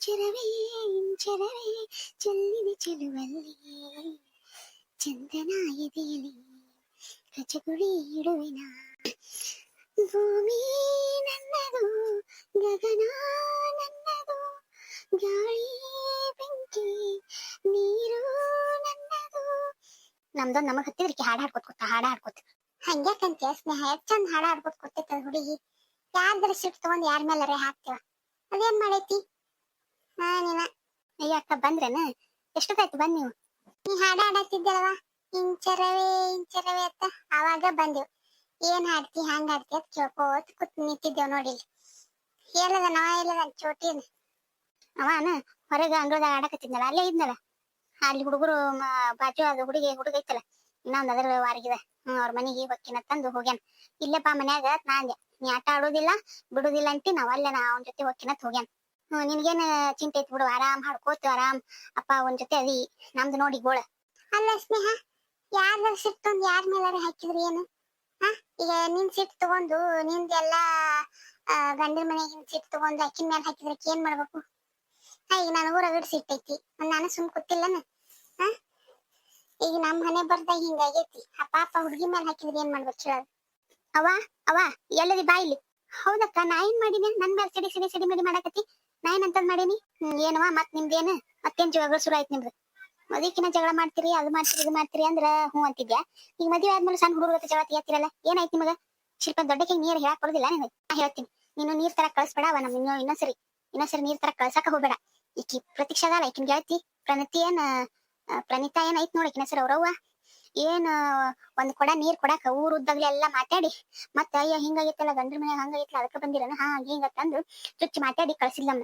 ಇಂಚರವೇ ಇಂಚರವೇ ಚೆಲ್ಲಿನ ಚೆಲುವಲ್ಲಿ ಚಂದನ ಎದೆಯಲಿ ರಜಗುಳಿ ಇಡುವಿನ ಭೂಮಿ ನನ್ನದು ಗಗನ ನನ್ನದು ಗಾಳಿ ಬೆಂಕಿ ನೀರು ನನ್ನದು ನಮ್ದೊಂದು ನಮಗ್ ಹತ್ತಿದ್ರಿಕೆ ಹಾಡ ಹಾಡ್ಕೊತ ಕೂತ ಹಾಡ ಹಾಡ್ಕೊತ ಹಂಗ್ಯಾಕಂತೀಯ ಸ್ನೇಹ ಚಂದ ಹಾಡ ಹಾಡ್ಕೊತ ಕೂತೈತ ಹುಡುಗಿ ಯಾರ್ದ್ರ ಸಿಟ್ಟು ತಗೊಂಡ್ ಯಾರ ಮೇಲರೆ ಹಾಕ್ತಿವ ಅದೇನ್ ಮಾಡೈತಿ ಹಾ ಅಯ್ಯ, ಅಕ್ಕ ಬಂದ್ರೇನ? ಎಷ್ಟೊತ್ತಾಯ್ತು, ಬಂದ್ ನೀವು? ನೀ ಹಾಡ ಹಾಡತ್ತಿದ್ದಲ್ವಾ ಇಂಚರವೇ ಇಂಚರವೇ ಅಂತ ಅವಾಗ ಬಂದೆವು. ಏನ್ ಹಾಡ್ತಿ ಹಂಗ ಹಾಡ್ತಿ ಅಂತ ಕೇಳ್ಕೋತ ಕೂತ್ ನಿಂತಿದ್ದೇವ್ ನೋಡಿ. ಎಲ್ಲದ ನಾವ ಎಲ್ಲದ ಚೋಟಿನ ಅವನ ಹೊರಗ ಅಂಗಳದಾಗ ಆಡಕತ್ತಿದ್ನಲ್ಲ, ಅಲ್ಲೇ ಇದ್ನಲ್ಲ. ಅಲ್ಲಿ ಹುಡುಗರು ಬಾಜು ಅದು ಹುಡುಗಿ, ಹುಡುಗ ಐತಲ್ಲ, ಇನ್ನೊಂದ್ ಅದ್ರ ವಾರಿಗಿದ. ಅವ್ರ ಮನಿಗೆ ಹೊಕ್ಕಿನ ತಂದು ಹೋಗ್ಯಾನ. ಇಲ್ಲಪ್ಪ ಮನ್ಯಾಗ ನಾ ಅಂದೆ, ನೀ ಆಟ ಆಡೋದಿಲ್ಲ, ಬಿಡುದಿಲ್ಲ ಅಂತಿ ನಾವ್ ಅಲ್ಲೇ ನಾ ಅವನ ಜೊತೆ ಹೊಕ್ಕಿನತ್ ಹೋಗ್ಯಾನ. ನಿನ್ಗೇನ್ ಚಿಂತೆ ಐತಿ ಬಿಡು. ಆರಾಮ್ ಹಾಡ್ಕೋತ ಆರಾಮ್. ಅಪ್ಪ ಒಂದ್ ಜೊತೆ ಅದಿ. ನಮ್ದು ನೋಡಿ ಗೋಳ. ಅಲ್ಲ ಸ್ನೇಹ, ಯಾರ ಸಿಟ್ ತಂದ್ ಯಾರ ಮೇಲಾರ ಹಾಕಿದ್ರಿ ಏನು? ಹಾ? ಈಗ ನಿನ್ ಸಿಟ್ ತಗೊಂಡು ನಿಂದೆಲ್ಲ ಗಂಡನ ಮನೆಗಿನ ಸಿಟ್ ತಗೊಂಡು ಅಕ್ಕಿನ ಮೇಲೆ ಹಾಕಿದ್ರೆ ಏನ್ ಮಾಡ್ಬೇಕು? ಈಗ ನನಗೂ ರಗಡ್ ಸಿಟ್ಟೈತಿ ನಾನು ಸುಮ್ ಕೂತಿಲ್ಲನ? ಹಾ? ಈಗ ನಮ್ ಮನೆ ಬರ್ದಾಗ ಹಿಂಗಾಗೈತಿ ಅಪ್ಪ ಅಪ್ಪ ಹುಡುಗಿ ಮೇಲೆ ಹಾಕಿದ್ರೆ ಏನ್ ಮಾಡ್ಬೇಕು ಹೇಳ ಅವ ಅವ ಎಲ್ಲದಿ ಬಾಯಿಲಿ ಹೌದಕ್ಕ, ನಾ ಏನ್ ಮಾಡಿದೆ? ನನ್ ಮೇಲೆ ಸಿಡಿ ಸಿಡಿ ಸಿಡಿ ಮಡಿ ಮಾಡಕತ್ತಿ? ನಾ ಏನ್ ಅಂತದ್ ಮಾಡೀನಿ ಏನವ ಮತ್ ನಿಮ್ದೇನು? ಮತ್ತೇನ್ ಜಗಳ ಶುರು ಆಯ್ತು ನಿಮ್ದು? ಮದಿಕಿನ ಜಗಳ ಮಾಡ್ತೀರಿ, ಅದು ಮಾಡ್ತೀರಿ, ಇದು ಮಾಡ್ತೀರಿ ಅಂದ್ರ ಹ್ಞೂ ಅಂತಿದ್ಯಾ? ಈಗ ಮದುವೆ ಆದ್ಮೇಲೆ ಸಣ್ಣ ಹುಡುಗರ ಜಗಳ ತೆಗಿಯತ್ತಿರಲ್ಲ ಏನಾಯ್ತು ನಿಮಗ? ಶಿಲ್ಪ ದೊಡ್ಡಕ್ಕೆ ನೀರ್ ಹೇಳಕ್ ಬರೋದಿಲ್ಲ ನಿನಗೆ? ನಾ ಹೇಳ್ತೀನಿ, ನೀನು ನೀರ್ ತರ ಕಳ್ಸ್ಬೇಡ ನಮ್ ಇನ್ನ ಇನ್ನೊಂದ್ಸರಿ ಇನ್ನೊಂದ್ಸರಿ ನೀರ್ ತರ ಕಳ್ಸಕ ಹೋಗ್ಬೇಡ. ಈಕಿ ಪ್ರತೀಕ್ಷಾ ಈಕಿನ ಗೆಳತಿ, ಪ್ರಣತಿ ಏನ್ ಪ್ರಣಿತಾ ಏನ್ ಐತ್ ನೋಡಿ ಹೆಸರು, ಅವ್ರವ್ವ? ಏನ್, ಒಂದ್ ಕೊಡ ನೀರ್ ಕೊಡಾಕ, ಊರ್ ಉದ್ದಾಗ್ಲಿ ಎಲ್ಲಾ ಮಾತಾಡಿ. ಮತ್ತ, ಅಯ್ಯ, ಹಿಂಗಾಗಿತ್ತಲ್ಲ, ಗಂಡ್ರ ಮನ್ಯಾಗ ಹಂಗಾಗಿತ್ತಲ್ಲ, ಅದಕ್ಕ ಬಂದಿರನ ಹಾ, ಹಿಂಗ ತಂದು ಚುಚ್ಚಿ ಮಾತಾಡಿ ಕಳ್ಸಿಲ್ಲ ನಮ್ನ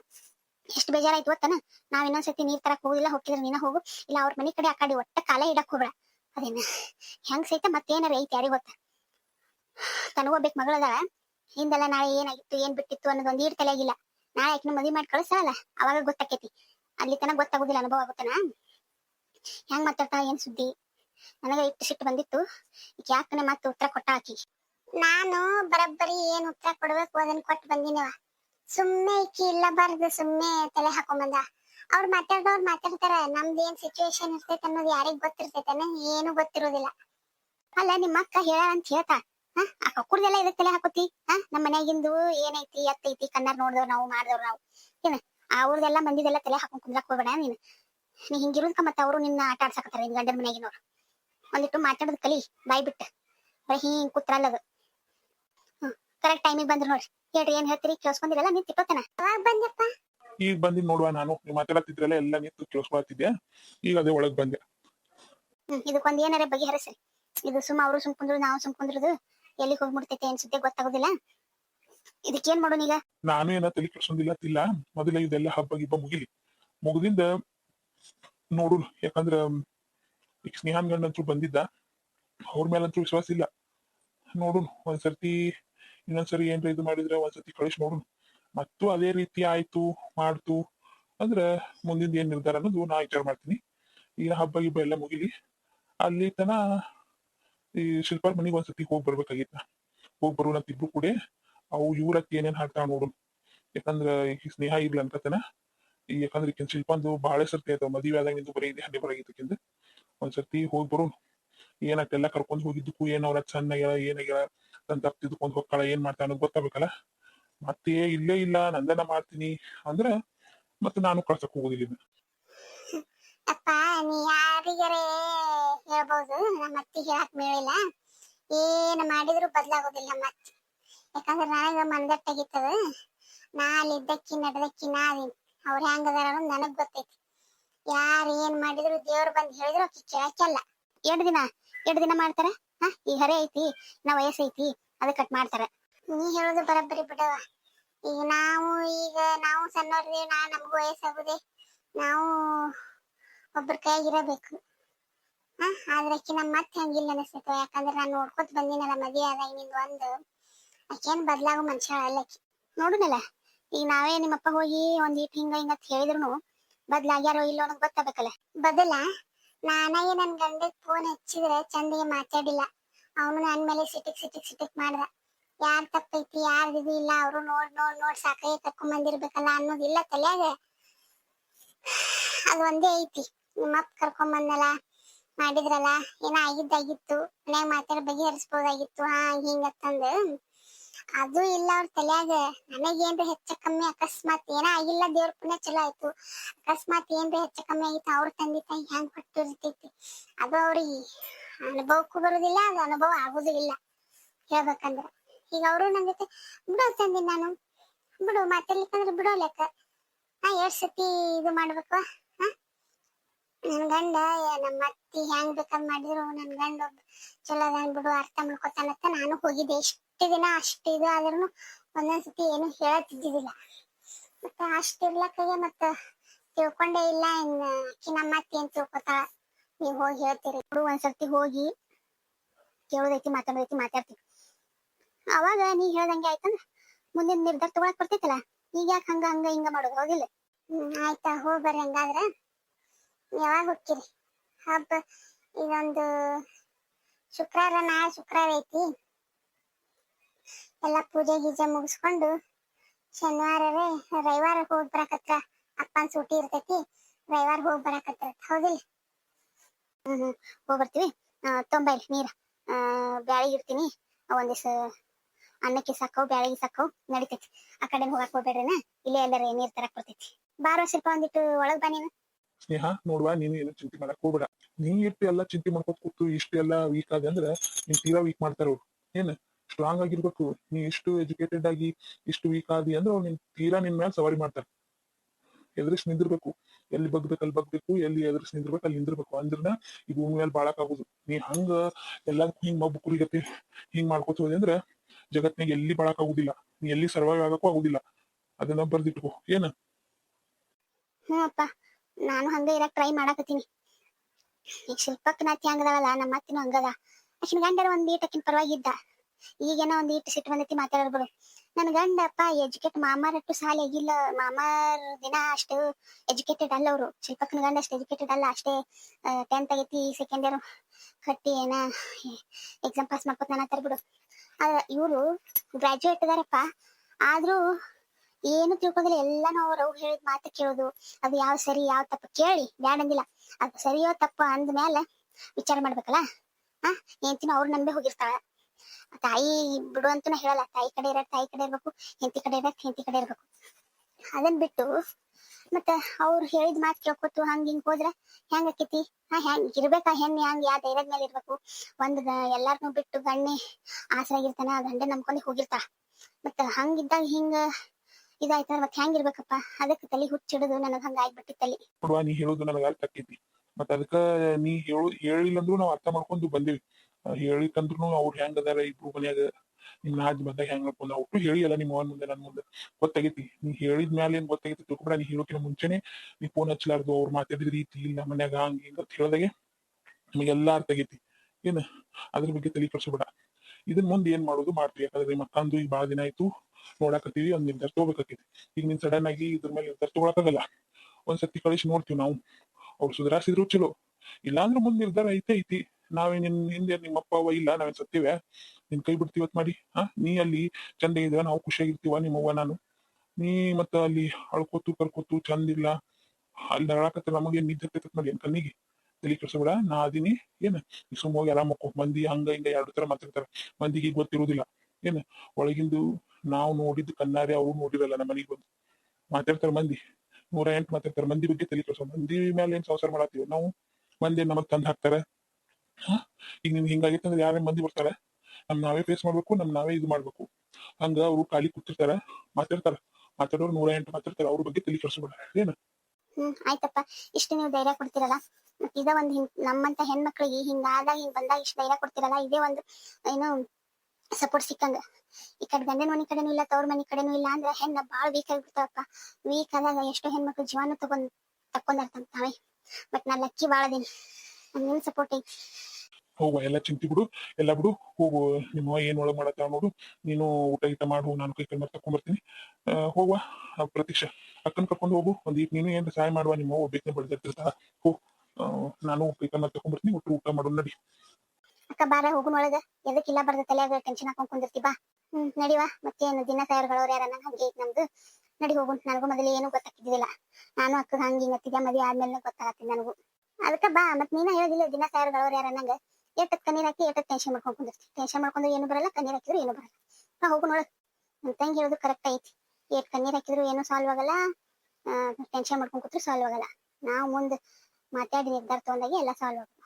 ಎಷ್ಟ್ ಬೇಜಾರಾಯ್ತು ಗೊತ್ತನ? ನಾವ್ ಇನ್ನೊಂದ್ಸತಿ ನೀರ್ ತರಕ್ ಹೋಗಿಲ್ಲ ಹೋಗಿದ್ರೆ ನೀನ ಹೋಗು. ಇಲ್ಲ, ಅವ್ರ ಮನಿ ಕಡೆ ಆ ಒಟ್ಟ ಕಾಲ ಇಡಕ್ ಹೋಗ್ಬೇಡ. ಅದೇನ? ಹೆಂಗ್ ಸೈತ ಮತ್ತೇನಾರ ಐತಿ ಯಾರಿಗ ಗೊತ್ತ? ತನಗೋಬೇಕ್ ಮಗಳದಾಳ ಹಿಂದೆಲ್ಲ ನಾಳೆ ಏನಾಗಿತ್ತು, ಏನ್ ಬಿಟ್ಟಿತ್ತು ಅನ್ನೋದು ಒಂದ್ ಈಡ್ ತಲೆಯಾಗಿಲ್ಲ. ನಾಳೆ ಯಾಕೆ ಮದ್ವಿ ಮಾಡಿ ಕಳ್ಸಲ್ಲ. ಅವಾಗ ಗೊತ್ತಾಕೇತಿ. ಅಲ್ಲಿ ತನಕ ಗೊತ್ತಾಗುದಿಲ್ಲ ಅನುಭವ ಆಗುತ್ತನ ಹೆಂಗ್ ಮಾತಾಡ್ತಾ ಏನ್ ಸುದ್ದಿ? ನನಗ ಇಟ್ಟು ಸಿಟ್ಟು ಬಂದಿತ್ತು. ಯಾಕನೆ ಮತ್ತೆ ಉತ್ತರ ಕೊಟ್ಟ ಆಕಿ ನಾನು ಬರಬ್ಬರಿ ಏನ್ ಉತ್ತರ ಕೊಡ್ಬೇಕು? ಅದನ್ನ ಕೊಟ್ಟು ಬಂದಿನವ ಸುಮ್ನೆ ಈಕಿ ಇಲ್ಲ ಬರ್ದು ಸುಮ್ಮನೆ ತಲೆ ಹಾಕೊಂಬಂದ. ಅವ್ರು ಮಾತಾಡ್ದವ್ರು ಮಾತಾಡ್ತಾರ. ನಮ್ದು ಏನ್ ಸಿಚುವೇಶನ್ ಇರ್ತೈತೆ ಅನ್ನೋದು ಯಾರಿಗ್ ಗೊತ್ತಿರ್ತೈತನ ಏನು ಗೊತ್ತಿರೋದಿಲ್ಲ. ಅಲ್ಲ, ನಿಮ್ಮ ಅಕ್ಕ ಹೇಳ ಅಂತ ಹೇಳ್ತಾ? ಆ ಕಕ್ಕುರ್ದೆಲ್ಲ ಇದಕ್ಕೆ ತಲೆ ಹಾಕೋತಿ? ಹಾ ನಮ್ಮ ಮನ್ಯಾಗಿಂದು ಏನೈತಿ, ಎತ್ತೈತಿ, ಕಣ್ಣಾರ್ ನೋಡಿದವ್ರು ನಾವು, ಮಾಡಿದವ್ರು ನಾವು. ಏನ ಅವ್ರದೆಲ್ಲ ಮಂದಿದೆಲ್ಲ ತಲೆ ಹಾಕೊಂಡ್ ಕುಂದ್ರಕ್ ಹೋಗ್ಬೇಡ ನೀನು. ನೀ ಹಿಂಗಿರೋದ್ಕ ಮತ್ತ ಅವರು ನಿನ್ನ ಆಟ ಆಡ್ಸಕತ್ತಾರ, ನಿನ್ ಗಂಡನ ಮನ್ಯಾಗಿನವ್ರು. ಒಂದಿಟ್ಟು ಮಾತಾಡೋದ್ ಕಲಿ ಬಾಯ್ ಬಿಟ್ಟು ಬರೀ ಹಿಂಗ್ ಕುತ್ರಲ್ಲ ಅದು. ಹ್ಮ್ ಕರೆಕ್ಟ್ ಟೈಮಿಗೆ ಬಂದ್ರು ನೋಡ್ರಿ. ಹೇಳ್ರಿ ಏನ್ ಹೇಳ್ತೀರಿ? ಕೇಳಿಸ್ಕೊಂಡಿರಲ್ಲ ನೀನ್ ತಿಪ್ಪತ್ತನ ಅವಾಗ ಬಂದಪ್ಪ ಈಗ ಬಂದಿದ್ ನೋಡುವ ನಾನು. ನೀವು ಮಾತಾಡತ್ತಿದ್ರಲ್ಲ ಎಲ್ಲ ನಿಂತು ಕೇಳಿಸ್ಕೊಳ್ತಿದ್ಯಾ ಈಗ ಅದೇ ಒಳಗ್ ಬಂದೆ. ಹ್ಮ್ ಇದಕ್ಕೊಂದ್ ಏನಾರ ಬಗೆಹರಿಸ್ರಿ. ಇದು ಸುಮ್ಮ ಅವರು ಸುಮ್ ಕುಂದ್ರು ನಾವು ಸುಮ್ ಕುಂದ್ರದು ಎಲ್ಲಿಗೆ ಹೋಗ್ಬಿಡ್ತೈತೆ ಮುಡ್ತೈತೆ ಅನ್ಸುತ್ತೆ ಗೊತ್ತಾಗೋದಿಲ್ಲ. ಇದಕ್ಕೇನ್ ಮಾಡೋಣ ಈಗ? ನಾನು ಏನ ತಲೆ ಕೆಡ್ಸೊಂದಿಲ್ಲ ತಿಲ್ಲ ಮೊದಲ ಇದೆಲ್ಲ ಹಬ್ಬ ಗಿಬ್ಬ ಮುಗಿಲಿ. ಮುಗಿದಿಂದ ನೋಡು ಯಾಕಂದ್ರ ಈಗ ಸ್ನೇಹನ್ ಗಂಡಂತೂ ಬಂದಿದ್ದ. ಅವ್ರ ಮೇಲಂತೂ ವಿಶ್ವಾಸ ಇಲ್ಲ. ನೋಡು ಒಂದ್ಸರ್ತಿ ಇನ್ನೊಂದ್ಸರಿ ಏನ್ರ ಇದು ಮಾಡಿದ್ರೆ ಒಂದ್ಸರ್ತಿ ಕಳಿಸಿ ನೋಡು ಮತ್ತು ಅದೇ ರೀತಿ ಆಯ್ತು, ಮಾಡ್ತು. ಅಂದ್ರ ಮುಂದಿನ ಏನ್ ನಿರ್ಧಾರ ಅನ್ನೋದು ನಾ ವಿಚಾರ ಮಾಡ್ತೀನಿ. ಈಗ ಹಬ್ಬ ಗಿಬ್ಬ ಎಲ್ಲ ಮುಗಿಲಿ. ಅಲ್ಲಿ ತನ ಈ ಶಿಲ್ಪಾರ್ ಮನಿಗೆ ಒಂದ್ಸತಿ ಹೋಗಿ ಬರ್ಬೇಕಾಗಿತ್ತ? ಹೋಗಿ ಅಂತ ಇಬ್ರು ಕೂಡ ಅವು ಇವ್ರಕ್ಕೆ ಏನೇನ್ ಹಾಕ್ತಾವ ನೋಡು ಯಾಕಂದ್ರ ಈ ಸ್ನೇಹ ಇರ್ಲಿ ಅನ್ಕತನ ಈ ಯಾಕಂದ್ರೆ ಈಕಿನ್ ಶಿಲ್ಪಂದು ಬಹಳ ಸರ್ತಿ ಆಯ್ತಾವ ಮದುವೆ ಆದಾಗ ನಿಂದು ಬರೀ ಇದೆ ಹಂಡೆ ಬರಾಗಿದ್ದಕ್ಕಿಂದ ಒಂದ್ಸರ್ತಿ ಹೋಗಿ ಬರೋಣ. ಎಲ್ಲಾ ಕರ್ಕೊಂಡ್ ಹೋಗಿದ್ದಕ್ಕೂ ಏನ್ ಅವ್ರ ಚೆನ್ನಾಗ್ಯಾರ ಏನಾಗ್ಯಾರ ತನ್ ತಪ್ಪು ತಿದ್ಕೊಂಡ್ ಹೋಗ್ತಾಳ ಏನ್ ಮಾಡ್ತಾ ಅನ್ನೋದು ಗೊತ್ತಾಗ್ಬೇಕಲ್ಲ? ಮತ್ತೆ ಇಲ್ಲೇ ಇಲ್ಲ, ನಂದನ ಮಾಡ್ತೀನಿ ಅಂದ್ರ ಮತ್ತೆ ನಾನು ಕಳ್ಸಕ್ ಹೋಗೋದಿಲ್ಲ. ಅಪ್ಪ, ನೀ ನಮ್ಮ ಏನ್ ಮಾಡಿದ್ರು ಬದ್ಲಾಗೋದಿಲ್ಲ ಮತ್ ಯಾಕಂದ್ರೆ ನನಗ ಮಂದಟ್ಟಾಗಿತ್ತದ. ನಾ ಅಲ್ಲಿ ಇದ್ದಕ್ಕಿ ನಡ್ದಕ್ಕಿ ನಾ ಅದೀನಿ ಹೆಂಗದಾರ ನನಗ್ ಗೊತ್ತೈತಿ. ಯಾರ್ ಏನ್ ಮಾಡಿದ್ರು ದೇವ್ರು ಬಂದ್ ಹೇಳಿದ್ರು ಆಕಿ ಕೇಳಕ್ಕಲ್ಲ. ಎರಡ್ ದಿನ ಎರಡ್ ದಿನ ಮಾಡ್ತಾರ? ಹಾ, ಈ ಹರೆ ಐತಿ ನಾ ವಯಸ್ಸೈತಿ ಅದಕ್ಕೆ ಕಟ್ ಮಾಡ್ತಾರ. ನೀ ಹೇಳೋದು ಬರಬ್ಬರಿ ಬಿಡವ ಈಗ ನಾವು ಈಗ, ನಾವು ಸಣ್ಣವ್ರದೇವ್ ನಾ ನಮಗೂ ವಯಸ್ಸಾಗುದೇ, ನಾವು ಒಬ್ರ ಕೈಯಾಗಿರಬೇಕು ಹಾ, ಆದ್ರೆ ಆಕಿ ನಮ್ಮ ಮತ್ತೆ ಹಂಗಿಲ್ಲ ಅನಿಸ್ತೈತೆ ಯಾಕಂದ್ರೆ ನಾನು ನೋಡ್ಕೊತ ಬಂದಿನಲ್ಲ, ಮದುವೆ ಅದ ನಿಂದ ಒಂದು. ಆಕೇನ್ ಬದ್ಲಾಗು ಮನುಷ್ಯ ಅಲ್ಲ ಆಕಿ. ನೋಡುನಲ್ಲ, ಈಗ ನಾವೇ ನಿಮ್ಮಪ್ಪ ಹೋಗಿ ಒಂದ್ ಹಿಟ್ ಹಿಂಗ ಹಿಂಗ ಹೇಳಿದ್ರು ಬದ್ಲಾಗ್ಯಾರೋ ಇಲ್ಲೋ ಅನ್ನೋದು ಗೊತ್ತಾಗಬೇಕಲ್ಲ. ಬದಲ ನಾನಾಗೆ ನನ್ ಗಂಡಗ್ ಫೋನ್ ಹಚ್ಚಿದ್ರೆ ಚಂದಿಗೆ ಮಾತಾಡಿಲ್ಲ. ಅವನು ನನ್ ಮೇಲೆ ಸಿಟಿಕ್ ಸಿಟಿಕ್ ಸಿಟಿಕ್ ಮಾಡ್ದ. ಯಾರ್ ತಪ್ಪೈತಿ, ಯಾರ್ ಇದು ಇಲ್ಲ, ಅವರು ನೋಡ್ ನೋಡ್ ನೋಡ್ ಸಾಕಾಗಿ ಕರ್ಕೊಂಡ್ ಬಂದಿರ್ಬೇಕಲ್ಲ ಅನ್ನೋದಿಲ್ಲ ತಲ್ಯಾಗ. ಅದು ಒಂದೇ ಐತಿ. ನಿಮ್ಮ ಅಪ್ಪ ಕರ್ಕೊಂಡ್ ಬಂದಲ್ಲ ಮಾಡಿದ್ರಲ್ಲ, ಏನ ಆಗಿದ್ದಾಗಿತ್ತು, ಮನ್ಯಾಗ ಮಾತಾಡಿ ಬಗೆಹರಿಸ್ಬೋದಾಗಿತ್ತು, ಹಾ, ಹಿಂಗ ಅಂತಂದು. ಅದು ಇಲ್ಲ ಅವ್ರ ತಲ್ಯಾಗ. ನನಗೇನ್ರಿ ಹೆಚ್ಚ ಕಮ್ಮಿ ಅಕಸ್ಮಾತ್ ಏನ ಆಗಿಲ್ಲ ದೇವ್ರ ಪುಣ್ಯ ಚಲೋ ಆಯ್ತು. ಅಕಸ್ಮಾತ್ ಏನ್ರಿ ಹೆಚ್ಚ ಕಮ್ಮಿ ಆಗಿತ್ತು, ಅವ್ರ ತಂದೆ ತಾಯಿ ಹೆಂಗ್ ಪಟ್ಟು ಇರ್ತೈತಿ ಅದು ಅವ್ರಿಗೆ ಅನುಭವಕ್ಕೂ ಬರುದಿಲ್ಲ, ಅದು ಅನುಭವ ಆಗುದು ಇಲ್ಲ. ಹೇಳ್ಬೇಕಂದ್ರ. ಈಗ ಅವರು ನನ್ ಜೊತೆ, ಬಿಡೋ ತಂದೆ ನಾನು, ಬಿಡು ಮಾತಾಡ್ಲಿಕ್ಕಂದ್ರೆ ಬಿಡೋ ಲೆಕ್ಕ. ನಾ ಎಷ್ಟ್ ಸತಿ ಇದು ಮಾಡ್ಬೇಕು ನನ್ ಗಂಡ ನಮ್ಮ ಅತ್ತಿ ಹೆಂಗ್ ಬೇಕಂದ್ ಮಾಡಿದ್ರು, ನನ್ ಗಂಡ ಚಲೋ ಅದಾನ್ ಬಿಡು, ಅರ್ಥ ಮಾಡ್ಕೊತಾನತ್ತ ನಾನು ಹೋಗಿದ್ದೆ. ಎಷ್ಟು ದಿನ ಅಷ್ಟು ಇದು ಆದ್ರೂ ಒಂದೊಂದ್ಸತಿ ಏನು ಹೇಳತ್ತಿದ್ದಿಲ್ಲ ಮತ್ತೆ ಅಷ್ಟು ಇರ್ಲಕ್ಕಾಗೆ ಮತ್ತ ತಿಳ್ಕೊಂಡೇ ಇಲ್ಲ. ಇನ್ ಅಕ್ಕಿ ನಮ್ಮ ಅತ್ತಿ ಏನ್ ತಿಳ್ಕೊತಾಳ? ನೀವ್ ಹೋಗಿ ಹೇಳ್ತೀರಿ. ಒಂದ್ಸರ್ತಿ ಹೋಗಿ ಕೇಳೋದೈತಿ, ಮಾತಾಡೋದೈತಿ ಮಾತಾಡ್ತೀವಿ ಅವಾಗ ನೀ ಹೇಳ್ದಂಗೆ ಆಯ್ತಂದ್ರ ಮುಂದಿನ ನಿರ್ಧಾರ ತಗೊಳಕ್ ಬರ್ತೈತಲ್ಲ? ಈಗ ಯಾಕೆ ಹಂಗ ಹಂಗ, ಹಿಂಗ ಮಾಡೋದು? ಹೌದಿಲ್ಲ? ಹ್ಮ್, ಆಯ್ತಾ, ಹೋಗ್ ಬರ್ರಿ ಹಂಗಾದ್ರ. ಯಾವಾಗ ಹೋಗ್ತೀರಿ? ಹಬ್ಬ, ಇದೊಂದು ಶುಕ್ರವಾರ, ನಾಳೆ ಶುಕ್ರವಾರ ಐತಿ. ಎಲ್ಲ ಪೂಜೆ ಗೀಜೆ ಮುಗಿಸ್ಕೊಂಡು ಶನಿವಾರವೇ ರವಿವಾರ ಹೋಗಿ ಬರಾಕತ್ರ ಅಪ್ಪನ್ ಸೂಟಿ ಇರ್ತೈತಿ, ರವಿವಾರ ಹೋಗಿ ಬರಕತ್ರ. ಹೌದಿಲ್ಲ? ಹ್ಮ್ ಹೋಗಿ ಬರ್ತೀವಿ. ತೊಂಬೈಲ್ ನೀರ. ಬ್ಯಾಳಿಗೆ ಇರ್ತೀನಿ. ಒಂದಿವ್ಸ ಅನ್ನಕ್ಕೆ ಸಾಕವು ಬ್ಯಾಳಿಗೆ ಸಾಕವು ನಡಿತೈತಿ. ಆ ಕಡೆ ಹೋಗಕ್ ಹೋಗ್ಬೇಡ್ರಿನ? ಇಲ್ಲೇ ಎಲ್ಲರ ನೀರ್ ತರಕ್ ಬರ್ತೈತಿ ಬಾರೋ ಸ್ವಲ್ಪ ಒಂದಿಟ್ಟು ಒಳಗ್ ಬಾ ಸ್ನೇಹ, ನೋಡುವ, ನೀನು ಏನು ಚಿಂತೆ ಮಾಡಕ್ ಹೋಗ್ಬೇಡ. ನೀ ಇಟ್ಟು ಎಲ್ಲಾ ಚಿಂತೆ ಮಾಡ್ಕೊತ ಕೂತು ಇಷ್ಟು ಎಲ್ಲ ವೀಕ್ ಆದ ಅಂದ್ರ ನೀನ್ ತೀರಾ ವೀಕ್ ಮಾಡ್ತಾರ ಏನ್? ಸ್ಟ್ರಾಂಗ್ ಆಗಿರ್ಬೇಕು. ನೀ ಇಷ್ಟು ಎಜುಕೇಟೆಡ್ ಆಗಿ, ಇಷ್ಟು ವೀಕ್ ಆದಿ ಅಂದ್ರೆ ಅವ್ರು ನಿನ್ ತೀರಾ ನಿನ್ ಮೇಲೆ ಸವಾರಿ ಮಾಡ್ತಾರೆ. ಎದುರಿಸಿ ನಿಂದಿರ್ಬೇಕು. ಎಲ್ಲಿ ಬಗ್ಬೇಕು, ಅಲ್ಲಿ ಬಗ್ಬೇಕು, ಎಲ್ಲಿ ಎದುರಿಸಿ ನಿಂದಿರ್ಬೇಕು, ಅಲ್ಲಿ ನಿಂದಿರ್ಬೇಕು. ಅಂದ್ರನ ಈ ಭೂಮಿ ಮೇಲೆ ಬಾಳಕ್ ಆಗುದು. ನೀ ಹಂಗ ಎಲ್ಲದಕ್ಕೂ ಹಿಂಗ್ ಮಬ್ಬು ಕುರಿಗತ್ತೆ ಹಿಂಗ್ ಮಾಡ್ಕೊತ ಅಂದ್ರೆ ಅಂದ್ರ ಜಗತ್ನಾಗ ಎಲ್ಲಿ ಬಾಳಕ್ ಆಗುದಿಲ್ಲ. ನೀ ಎಲ್ಲಿ ಸರ್ವೈವ್ ಆಗಕ್ಕೂ ಆಗುದಿಲ್ಲ. ಅದನ್ನ ಬರ್ದಿಟ್ಕೋ. ಏನ? ಹಾ ಅಪ್ಪ. ನಾನು ಹಂಗ ಇರಕ್ ಟ್ರೈ ಮಾಡಾಕತ್ತೀನಿ. ಈಗ ಶಿಲ್ಪಕ್ ನಾತಿ ಹಂಗದವಲ್ಲ ನಮ್ಮ ಅತ್ತಿನೂ ಹಂಗದ. ಆಕಿನ ಗಂಡರ ಒಂದ್ ಆಕಿನ ಪರವಾಗಿದ್ದ. ಈಗೇನೋ ಒಂದ್ ಇಟ್ಟು ಸಿಟ್ಟು ಬಂದೈತಿ ಮಾತಾಡೋದು ಬಿಡು. ನನ್ ಗಂಡಪ್ಪ ಎಜುಕೇಟ್ ಮಾಮಾರಟ್ಟು ಆಗಿಲ್ಲ. ಮಾಮಾರ್ ದಿನ ಅಷ್ಟು ಎಜುಕೇಟೆಡ್ ಅಲ್ಲ ಅವರು. ಶಿಲ್ಪಕ್ಕನ ಗಂಡ ಅಷ್ಟು ಎಜುಕೇಟೆಡ್ ಅಲ್ಲ. ಅಷ್ಟೇ ಟೆಂತ್ ಆಗೈತಿ ಸೆಕೆಂಡ್ ಇಯರ್ ಕಟ್ಟಿ ಏನ ಎಕ್ಸಾಮ್ ಪಾಸ್ ಮಾಡ್ಕೊತ ನಾನು ಬಿಡು. ಇವರು ಗ್ರಾಜುಯೇಟ್ ಇದಾರಪ್ಪ. ಆದ್ರೂ ಏನು ತಿಳ್ಕೊಂಡಿಲ್ಲ ಎಲ್ಲಾನು ಅವ್ರು ಅವ್ರು ಹೇಳಿದ ಮಾತು ಕೇಳೋದು. ಅದು ಯಾವ ಸರಿ, ಯಾವ ತಪ್ಪು ಕೇಳಿ. ಬ್ಯಾಡಂಗಿಲ್ಲ ಅದು ಸರಿಯೋ ತಪ್ಪು ಅಂದ್ಮೇಲೆ ವಿಚಾರ ಮಾಡ್ಬೇಕಲ್ಲ? ಹಾ ಹೆಂಡತಿನ ಅವ್ರು ನಂಬೆ ಹೋಗಿರ್ತಾಳ. ತಾಯಿ ಬಿಡು ಅಂತನೂ ಹೇಳಲ್ಲ. ತಾಯಿ ಕಡೆ ಇರೋ, ತಾಯಿ ಕಡೆ ಇರ್ಬೇಕು, ಹೆಂಡತಿ ಕಡೆ ಇರೋ ಹೆಂಡತಿ ಕಡೆ ಇರ್ಬೇಕು. ಅದನ್ ಬಿಟ್ಟು ಮತ್ತ ಅವ್ರು ಹೇಳಿದ ಮಾತು ಕೇಳ್ಕೊತು, ಹಂಗ ಹಿಂಗ್ ಹೋದ್ರ ಹೆಂಗ ಆಕೈತಿ? ಹಾ ಹೆಂಗ್ ಇರ್ಬೇಕ ಹೆಣ್ಣು, ಹೆಂಗ್ ಯಾವ ಧೈರ್ಯದ ಮೇಲೆ ಇರ್ಬೇಕು. ಒಂದ್ ಎಲ್ಲಾರ್ನು ಬಿಟ್ಟು ಗಣ್ಣೆ ಆಸರಾಗಿರ್ತಾನ, ಆ ಗಂಡೆ ನಂಬ್ಕೊಂಡಿ ಹೋಗಿರ್ತಾ ಮತ್ತ ಹಂಗಿದ್ದಾಗ ಹಿಂಗ ಇದಾಯ್ತಂದ್ರ ಮತ್ ಹೆಂಗಿರ್ಬೇಕಪ್ಪ ಅದಕ್ಕೆ ತಲೆ ಹುಚ್ಚಿಡುದು ನನಗ್ ಹಂಗ ಆಗ್ಬಿಟ್ಟಿ ತಲೆ. ನೀ ಹೇಳುದು ನನಗೆ ಅರ್ಥ ಆಕೈತಿ. ಮತ್ತ ಅದಕ್ಕ ನೀ ಹೇಳು ಹೇಳಿಲ್ಲ ಅಂದ್ರು ನಾವ್ ಅರ್ಥ ಮಾಡ್ಕೊಂಡು ಬಂದಿವಿ. ಹೇಳಿಕಂದ್ರು ಅವ್ರು ಹೆಂಗ್ ಅದಾರ, ಇಬ್ರು ಮನ್ಯಾಗ ನಿಮ್ ನಾದ್ ಬಂದಾಗ ಹೆಂಗ್ ನೋಡ್ಕೊಂಡ ಒಟ್ಟು ಹೇಳಿ ಅಲ್ಲ ನಿಮ್ಮ ಅವನ್ ಮುಂದೆ, ನನ್ ಮುಂದೆ. ಗೊತ್ತಾಗೈತಿ. ನೀ ಹೇಳಿದ ಮ್ಯಾಲೆ ಏನ್ ಗೊತ್ತಾಗೈತಿ ತಿಳ್ಕೊಬೇಡ ನೀ ಹೇಳೋಕಿನ ಮುಂಚೆನೆ ನೀ ಫೋನ್ ಹಚ್ಚಲಾರ್ದು ಅವ್ರು ಮಾತಾಡಿದ ರೀತಿ ಇಲ್ಲ ಮನ್ಯಾಗ ಹಂಗ ಹಿಂಗ ಅಂತ ಹೇಳ್ದಾಗೆ ನಿಮಗೆಲ್ಲಾ ಅರ್ಥ ಆಗೈತಿ. ಏನ? ಅದ್ರ ಬಗ್ಗೆ ತಲೆ ಕೆಡ್ಸೋಬೇಡ. ಇದನ್ ಮುಂದೆ ಏನ್ ಮಾಡೋದು ಮಾಡ್ತೀವಿ. ಯಾಕಂದ್ರೆ ಅಕ್ಕಂದು ಈಗ ಬಾಳ ದಿನ ಆಯ್ತು, ನೋಡಾಕತ್ತೀವಿ, ಒಂದ್ ನಿರ್ಧಾರ ತಗೋಬೇಕಾಕೈತಿ ಈಗ ನೀನ್ ಸಡನ್ ಆಗಿ ಇದ್ರ ಮೇಲೆ ನಿರ್ಧಾರ ತಗೊಳಕಾಗಲ್ಲ ಒಂದ್ಸತಿ ಕಳಿಸಿ ನೋಡ್ತೀವಿ ನಾವು. ಅವ್ರು ಸುಧಾರಿಸಿದ್ರು ಚಲೋ. ಇಲ್ಲಾಂದ್ರೆ ಮುಂದ್ ನಿರ್ಧಾರ ಐತೆ ಐತಿ. ನಾವೇ ನಿನ್ ಹಿಂದೆ ನಿಮ್ಮ ಅಪ್ಪ ಅವ್ವ ಇಲ್ಲ, ನಾವೇನ್ ಸತ್ತೇವೆ. ನಿನ್ ಕೈ ಬಿಡ್ತೀವತ್ ಮಾಡಿ. ಹಾ, ನೀ ಅಲ್ಲಿ ಚಂದ ಇದ್ವ ನಾವು ಖುಷಿಯಾಗಿರ್ತೀವ ನಿಮ್ಮ ಅವ್ವ ನಾನು. ನೀ ಮತ್ತ ಅಲ್ಲಿ ಅಳ್ಕೋತು, ಕರ್ಕೋತು, ಚಂದ ಇಲ್ಲ. ಅಲ್ಲಿ ನಡಾಕತ್ತ ನಮಗೆ ನಿದ್ದೆ ಮಾಡಿ ಏನ್ ಕಣ್ಣಿಗೆ. ತಲೆ ಕೆಡ್ಸಬೇಡ, ನಾ ಅದೀನಿ. ಏನ? ಈ ಸುಮ್ಮ ಹೋಗಿ ಆರಾಮ್ ಮಂದಿ ಹಂಗ ಹಿಂಗ ಎರಡು ತರ ಮಾತಾಡ್ತಾರ. ಮಂದಿಗೆ ಈಗ ಗೊತ್ತಿರುವುದಿಲ್ಲ. ಏನ್? ಒಳಗಿಂದು ನಾವು ನೋಡಿದ್ದು ಕಣ್ಣಾರೆ, ಅವ್ರು ನೋಡಿರಲ್ಲ, ನಮ್ಮ ಮನೆಗೆ ಬಂದು. ಮಾತಾಡ್ತಾರ ಮಂದಿ. ನೂರ ಎಂಟು ಮಾತಾಡ್ತಾರ, ಮಂದಿ ಬಗ್ಗೆ ತಲೆ ಕೆಡ್ಸೋ ಮಂದಿ ಮೇಲೆ ಏನ್ ಸಂಸಾರ ಮಾಡತ್ತೀವಿ? ನಾವು ಮಂದಿ ನಮಗ್ ತಂದ್ ಹಾಕ್ತಾರ. ಈಗ ನಿನ್ ಹಿಂಗಾಗಿತ್ತು ಅಂದ್ರೆ ಯಾರೇ ಮಂದಿ ಬರ್ತಾರೆ, ನಮ್ ನಾವೇ ಫೇಸ್ ಮಾಡ್ಬೇಕು, ನಮ್ ನಾವೇ ಇದು ಮಾಡ್ಬೇಕು. ಹಂಗ ಅವ್ರು ಖಾಲಿ ಕೂತಿರ್ತಾರ, ಮಾತಾಡ್ತಾರ. ಮಾತಾಡೋರು ನೂರ ಎಂಟು ಮಾತಾಡ್ತಾರ, ಅವ್ರ ಬಗ್ಗೆ ತಲೆ ಕೆಡ್ಸಬೇಡ ಏನು? ಹ್ಮ್, ಆಯ್ತಪ್ಪ. ಇಷ್ಟು ನೀವು ಧೈರ್ಯ ಕೊಡ್ತಿರಲ್ಲ? ಮತ್ ಇದ ಒಂದ್ ಹಿಂಗ್ ನಮ್ಮಂತ ಹೆಣ್ಮಕ್ಳಿಗೆ ಹಿಂಗಾದಾಗ ಹಿಂಗ್ ಬಂದಾಗ ಇಷ್ಟ ಧೈರ್ಯ ಕೊಡ್ತಿರಲ್ಲ? ಇದೇ ಒಂದು, ಏನು ಸಪೋರ್ಟ್ ಸಿಕ್ಕಂಗ. ಈ ಕಡೆ ಗಂಡನ ಮನಿ ಕಡೆನೂ ಇಲ್ಲ, ತವ್ರ ಮನೆ ಕಡೆನೂ ಇಲ್ಲ ಅಂದ್ರೆ ಹೆಣ್ಣ ಬಾಳ ವೀಕ್ ಆಗಿಬಿಡ್ತಾವಪ್ಪ. ವೀಕ್ ಆದಾಗ ಎಷ್ಟೋ ಹೆಣ್ಮಕ್ಳು ಜೀವನ ತಗೊಂಡ್, ತಕ್ಕೊಂಡಾರ್ತಾವ ತಾವೇ. ಬಟ್ ನಾ ಲಕ್ಕಿ ಬಾಳ ನಿಮ್ ಸಪೋರ್ಟ್ ಐತಿ ಹೋಗುವ ಎಲ್ಲ ಚಿಂತಿ ಬಿಡು ಎಲ್ಲ ಬಿಡು ಹೋಗು ನಿಮ್ಮ ಏನ್ ಒಳಗ್ ಮಾಡತ್ತ ನೋಡು ನೀನು ಊಟ ಗೀಟ ಮಾಡು ನಾನು ಕೈ ಕೈ ತಕೊಂಡ್ ಬರ್ತೀನಿ. ಹೋಗುವ ಪ್ರತೀಕ್ಷಾ. ಅಕ್ಕನ್ ಕರ್ಕೊಂಡು ಹೋಗು ಒಂದ್ ಈಗ ನೀನು ಏನ್ ಸಹಾಯ ಮಾಡುವ ನಿಮ್ಮ ಒಬ್ಬಕ್ಕೆ ಬೆಳೆದಿರ್ತಿರ್ತಾಳ ಹೋ ಆ, ನಾನು ಕೈ ಕೈ ತಕೊಂಡ್ ಬರ್ತೀನಿ ಒಟ್ಟು ಊಟ ಮಾಡು ನಡಿ. ಅಕ್ಕ ಬಾರ ಹೋಗುನ್ ಒಳಗ ಎದಕ್ಕಿಲ್ಲ ಬರ್ದ ತಲೆಯಾಗ ಟೆನ್ಷನ್ ಹಾಕೊಂಡ್ ಕುಂದಿರ್ತಿ ಬಾ. ಹ್ಮ್ ಮತ್ತೆ ಏನು ದಿನ ತಯಾರುಗಳವ್ರ ಯಾರ ಹಂಗೆ ಐತಿ ನಮ್ದು. ನಡಿ ಹೋಗು ನನಗೂ ಮೊದಲು ಏನು ಗೊತ್ತಾಗ್ತಿದ್ದಿಲ್ಲ. ನಾನು ಅಕ್ಕ ಹಂಗ ಹಿಂಗ ಅತ್ತಿಗೆ ಮದ್ವೆ ಆದ್ಮೇಲೆ ಗೊತ್ತಾಗತ್ತೆ ನನಗೂ. ಅದಕ್ಕ ಬಾ ಮತ್ ನೀನ ಹೇಳೋದಿಲ್ಲ ದಿನ ಸಾವಿರ ಅವ್ರು ಯಾರ ನಂಗ ಎಟ್ಟ ಕಣ್ಣೀರ್ ಹಾಕಿ ಎಟ್ಟ ಟೆನ್ಷನ್ ಮಾಡ್ಕೊಂಡ್ ಕುಂದಿರ್ತಿ. ಟೆನ್ಷನ್ ಮಾಡ್ಕೊಂಡು ಏನು ಬರಲ್ಲ ಕಣ್ಣೀರ್ ಹಾಕಿದ್ರು ಏನು ಬರಲ್ಲ. ಹಾ ಹೋಗು ನೋಡು. ನನ್ ತಂಗಿ ಹೇಳೋದು ಕರೆಕ್ಟ್ ಐತಿ. ಏಟ್ ಕಣ್ಣೀರ್ ಹಾಕಿದ್ರು ಏನು ಸಾಲ್ವ್ ಆಗಲ್ಲ. ಟೆನ್ಷನ್ ಮಾಡ್ಕೊಂಡ್ ಕೂತ್ರು ಸಾಲ್ವ್ ಆಗಲ್ಲ. ನಾವು ಮುಂದೆ ಮಾತಾಡಿ ನಿರ್ಧಾರ ತಗೊಂಡಾಗ ಎಲ್ಲ ಸಾಲ್ವ್ ಆಗುತ್ತೆ.